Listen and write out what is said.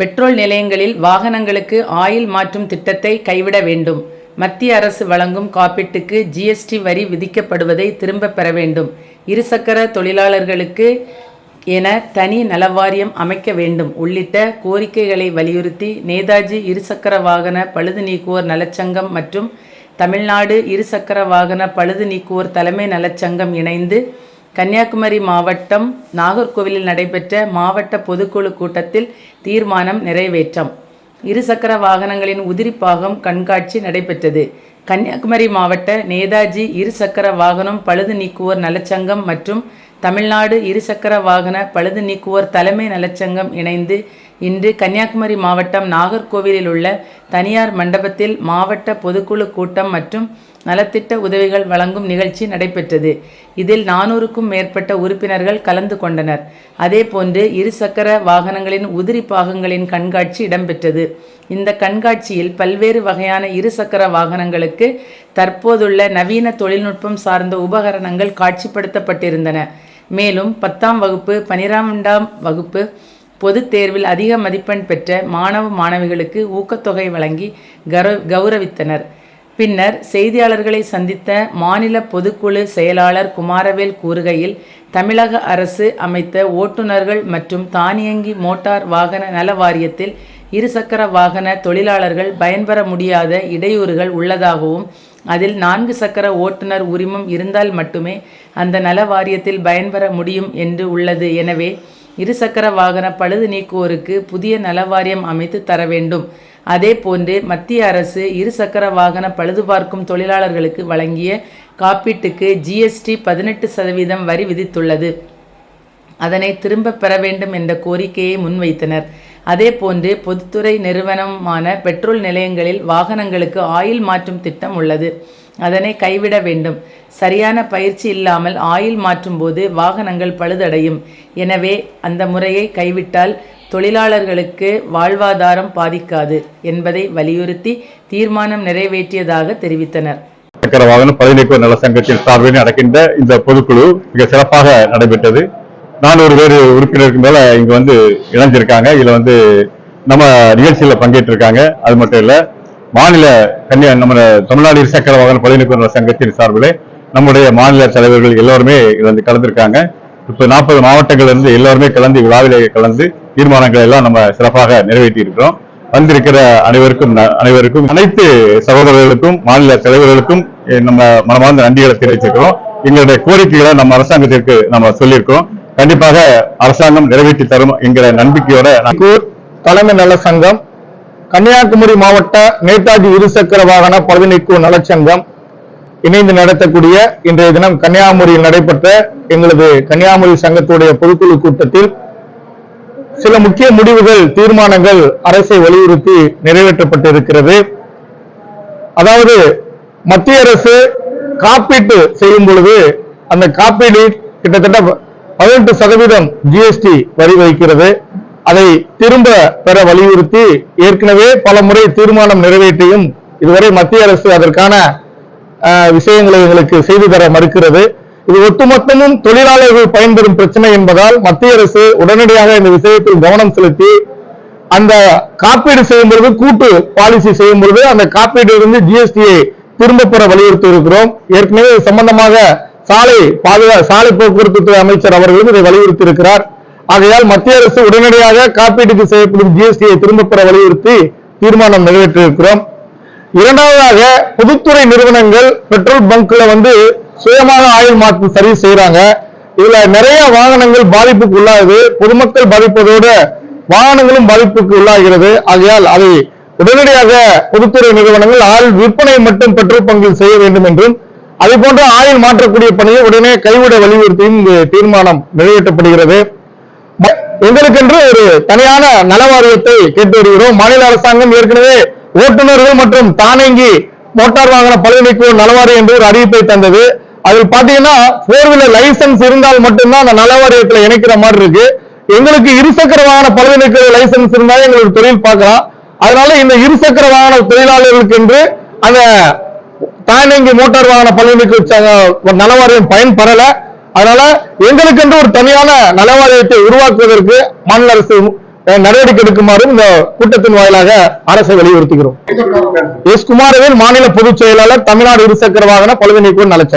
Petrol நிலையங்களில் வாகனங்களுக்கு oil மாற்றும் திட்டத்தை கைவிட வேண்டும். மத்திய அரசு வழங்கும் காப்பீட்டுக்கு ஜிஎஸ்டி வரி விதிக்கப்படுவதை திரும்பப் பெற வேண்டும். இருசக்கர தொழிலாளர்களுக்கு என தனி நலவாரியம் அமைக்க வேண்டும். உள்ளிட்ட கோரிக்கைகளை வலியுறுத்தி நேதாஜி இருசக்கர வாகன பழுது நீக்குவோர் நலச்சங்கம் மற்றும் தமிழ்நாடு இருசக்கர வாகன பழுது நீக்குவோர் தலைமை நலச்சங்கம் இணைந்து கன்னியாகுமரி மாவட்டம் நாகர்கோவிலில் நடைபெற்ற மாவட்ட பொதுக்குழு கூட்டத்தில் தீர்மானம் நிறைவேற்றம். இருசக்கர வாகனங்களின் உதிரிப்பாகம் கண்காட்சி நடைபெற்றது. கன்னியாகுமரி மாவட்ட நேதாஜி இருசக்கர வாகனம் பழுது நீக்குவோர் நலச்சங்கம் மற்றும் தமிழ்நாடு இருசக்கர வாகன பழுது நீக்குவோர் தலைமை நலச்சங்கம் இணைந்து இன்று கன்னியாகுமரி மாவட்டம் நாகர்கோவிலில் உள்ள தனியார் மண்டபத்தில் மாவட்ட பொதுக்குழு கூட்டம் மற்றும் நலத்திட்ட உதவிகள் வழங்கும் நிகழ்ச்சி நடைபெற்றது. இதில் நானூறுக்கும் மேற்பட்ட உறுப்பினர்கள் கலந்து கொண்டனர். அதேபோன்று இருசக்கர வாகனங்களின் உதிரி பாகங்களின் கண்காட்சி இடம்பெற்றது. இந்த கண்காட்சியில் பல்வேறு வகையான இருசக்கர வாகனங்களுக்கு தற்போதுள்ள நவீன தொழில்நுட்பம் சார்ந்த உபகரணங்கள் காட்சிப்படுத்தப்பட்டிருந்தன. மேலும் பத்தாம் வகுப்பு பனிரெண்டாம் வகுப்பு பொதுத் தேர்வில் அதிக மதிப்பெண் பெற்ற மாணவ மாணவிகளுக்கு ஊக்கத்தொகை வழங்கி கௌர கௌரவித்தனர். பின்னர் செய்தியாளர்களை சந்தித்த மாநில பொதுக்குழு செயலாளர் குமாரவேல் கூறுகையில் தமிழக அரசு அமைத்த ஓட்டுநர்கள் மற்றும் தானியங்கி மோட்டார் வாகன நல வாரியத்தில் இருசக்கர வாகன தொழிலாளர்கள் பயன்பெற முடியாத இடையூறுகள் உள்ளதாகவும் அதில் நான்கு சக்கர ஓட்டுநர் உரிமம் இருந்தால் மட்டுமே அந்த நல வாரியத்தில் பயன்பெற முடியும் என்று உள்ளது. எனவே இருசக்கர வாகன பழுது நீக்குவோருக்கு புதிய நலவாரியம் அமைத்து தர வேண்டும். அதே போன்று மத்திய அரசு இருசக்கர வாகன பழுதுபார்க்கும் தொழிலாளர்களுக்கு வழங்கிய காப்பீட்டுக்கு ஜிஎஸ்டி பதினெட்டு சதவீதம் வரி விதித்துள்ளது. அதனை திரும்ப பெற வேண்டும் என்ற கோரிக்கையை முன்வைத்தனர். அதே போன்று பொதுத்துறை நிறுவனமான பெட்ரோல் நிலையங்களில் வாகனங்களுக்கு ஆயில் மாற்றும் திட்டம் உள்ளது. அதனை கைவிட வேண்டும். சரியான பயிற்சி இல்லாமல் ஆயில் மாற்றும் போது வாகனங்கள் பழுதடையும். எனவே அந்த முறையை கைவிட்டால் தொழிலாளர்களுக்கு வாழ்வாதாரம் பாதிக்காது என்பதை வலியுறுத்தி தீர்மானம் நிறைவேற்றியதாக தெரிவித்தனர். சக்கர வாகன பதினைக்கு நல சங்கத்தின் சார்பில் நடக்கின்ற இந்த பொதுக்குழு மிக சிறப்பாக நடைபெற்றது. நானூறு பேர் உறுப்பினருக்கு மேல இங்க வந்து இணைஞ்சிருக்காங்க. இதுல வந்து நம்ம நிகழ்ச்சியில பங்கேற்றிருக்காங்க. அது மட்டும் இல்ல மாநில கன்னியா நம்ம தமிழ்நாடு இருசக்கர வாகன பதினைக்கு நல சங்கத்தின் சார்பில் நம்முடைய மாநில தலைவர்கள் எல்லோருமே இதுல வந்து கலந்திருக்காங்க. இப்ப நாற்பது மாவட்டங்கள்ல இருந்து எல்லாருமே கலந்து விழாவிலே கலந்து தீர்மானங்களை எல்லாம் நம்ம சிறப்பாக நிறைவேற்றி இருக்கிறோம் வந்திருக்கிற அனைவருக்கும் அனைவருக்கும் அனைத்து சகோதரர்களுக்கும் மாநில தலைவர்களுக்கும் நம்ம மனமார்ந்த நன்றிகளை தெரிவிச்சிருக்கிறோம் எங்களுடைய கோரிக்கைகளை நம்ம அரசாங்கத்திற்கு நம்ம சொல்லியிருக்கோம் கண்டிப்பாக அரசாங்கம் நிறைவேற்றி தரும் என்கிற நம்பிக்கையோட தலைமை நல சங்கம் கன்னியாகுமரி மாவட்ட நேதாஜி இருசக்கர வாகன பிரதிநிதிக்கு நலச்சங்கம் இணைந்து நடத்தக்கூடிய இன்றைய தினம் கன்னியாகுமரியில் நடைபெற்ற எங்களது கன்னியாகுமரி சங்கத்துடைய பொதுக்குழு கூட்டத்தில் சில முக்கிய முடிவுகள் தீர்மானங்கள் அரசை வலியுறுத்தி நிறைவேற்றப்பட்டிருக்கிறது. அதாவது மத்திய அரசு காப்பீட்டு செய்யும் பொழுது அந்த காப்பீடு கிட்டத்தட்ட பதினெட்டு சதவீதம் ஜிஎஸ்டி வரி வைக்கிறது அதை திரும்ப பெற வலியுறுத்தி ஏற்கனவே பல முறை தீர்மானம் நிறைவேற்றியும் இதுவரை மத்திய அரசு அதற்கான அஹ், விஷயங்களை எங்களுக்கு செய்து தர மறுக்கிறது. இது ஒட்டுமொத்தமும் தொழிலாளர்கள் பயன்பெறும் பிரச்சனை என்பதால் மத்திய அரசு உடனடியாக இந்த விஷயத்தில் கவனம் செலுத்தி அந்த காப்பீடு செய்யும் பொழுது கூட்டு பாலிசி செய்யும் பொழுது அந்த காப்பீட்டிலிருந்து ஜிஎஸ்டியை திரும்ப பெற வலியுறுத்தி இருக்கிறோம். ஏற்கனவே இது சம்பந்தமாக சாலை பாதுகா சாலை போக்குவரத்து துறை அமைச்சர் அவர்களும் இதை வலியுறுத்தி இருக்கிறார். ஆகையால் மத்திய அரசு உடனடியாக காப்பீட்டுக்கு செய்யப்படும் ஜிஎஸ்டியை திரும்ப பெற வலியுறுத்தி தீர்மானம் நிறைவேற்றியிருக்கிறோம். இரண்டாவதாக பொதுத்துறை நிறுவனங்கள் பெட்ரோல் பங்க்ல வந்து சுயமாக ஆயில் மாற்று சரி செய்யறாங்க இதுல நிறைய வாகனங்கள் பாதிப்புக்கு உள்ளாகுது. பொதுமக்கள் பாதிப்பதோடு வாகனங்களும் பாதிப்புக்கு உள்ளாகிறது. ஆகையால் அதை உடனடியாக பொதுத்துறை நிறுவனங்கள் ஆயில் விற்பனை மட்டும் பெட்ரோல் பங்கில் செய்ய வேண்டும் என்றும் அதே போன்ற ஆயில் மாற்றக்கூடிய பணியை உடனே கைவிட வலியுறுத்தியும் இங்கு தீர்மானம் நிறைவேற்றப்படுகிறது. எங்களுக்கென்று ஒரு தனியான நல வாரியத்தை கேட்டு வருகிறோம். மாநில அரசாங்கம் ஏற்கனவே ஓட்டுநர்கள் மற்றும் தானங்கி மோட்டார் வாகன பழுதுநீக்கு நலவாரியம் என்று ஒரு அறிவிப்பை தந்தது. அதில் பாத்தீங்கன்னா போர் வீலர் லைசன்ஸ் இருந்தால் மட்டும்தான் அந்த நல வாரியத்துல இணைக்கிற மாதிரி இருக்கு. எங்களுக்கு இருசக்கர வாகன பழுதுநீக்கு லைசன்ஸ் இருந்தாலும் எங்களுக்கு தொழில் பார்க்கலாம். அதனால இந்த இருசக்கர வாகன தொழிலாளர்களுக்கு என்று அந்த தானியங்கி மோட்டார் வாகன பழுதுநீக்கு ச- நலவாரியம் பயன்பெறல. அதனால எங்களுக்கென்று ஒரு தனியான நலவாரியத்தை உருவாக்குவதற்கு மாநில அரசு நடவடிக்கை எடுக்குமாறும் இந்த கூட்டத்தின் வாயிலாக அரசை வலியுறுத்துகிறோம். எஸ். குமாரவேல் மாநில பொதுச் செயலாளர் தமிழ்நாடு இருசக்கர வாகன பழுது நலச்சங்கம்.